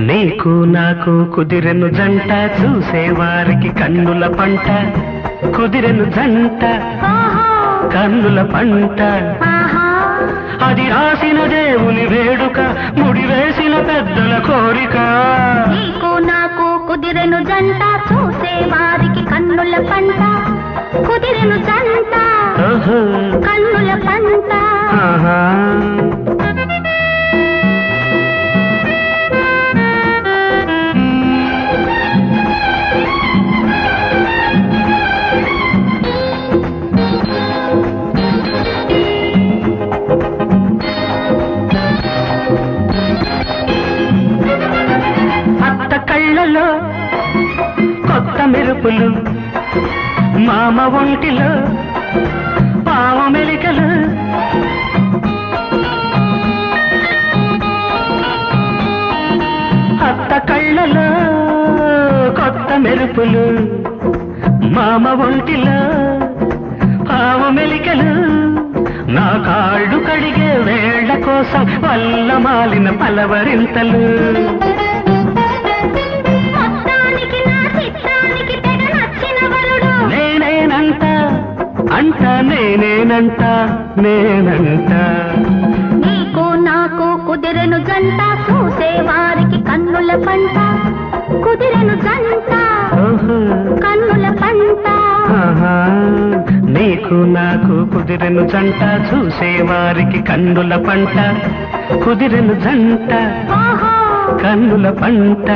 నీకు నాకు కుదిరెను జంట చూసేవారికి కన్నుల పంట కుదిరెను జంట కన్నుల పంట. అది రాసిన దేవుని వేడుక ముడివేసిన పెద్దల కోరిక. నీకు నాకు కుదిరెను జంట చూసే వారికి కన్నుల పంట. కుదిరెను జంట కన్నుల మెరుపులు మామ ఒంటిలో పావ మెలికలు అత్త కళ్ళలో కొత్త మెరుపులు మామ ఒంటిలో పావ మెలికలు నా కాళ్ళు కడిగే వేళ్ళ కోసం వల్ల మాలిన పలవరింతలు. అంట నేనేనంట నేనంట. నీకు నాకు కుదిరెను జంట చూసే వారికి కన్నుల పంట. కుదిరెను జంట కన్నుల పంట. నీకు నాకు కుదిరెను జంట చూసేవారికి కన్నుల పంట. కుదిరెను జంట కన్నుల పంట.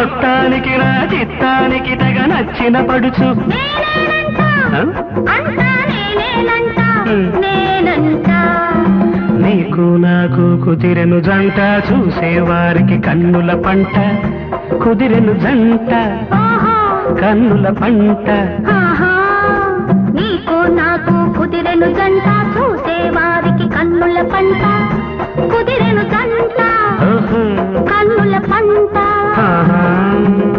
మొత్తానికి నా చిత్తానికి తెగ నచ్చిన పడుచు. నీకు నాకు కుదిరెను జంట చూసేవారికి కన్నుల పంట. కుదిరెను జంట కన్నుల పంట. నీకు నాకు కుదిరెను జంట చూసేవారికి కన్నుల పంట. కుదిరెను జంట కన్నుల పంట. जहाँ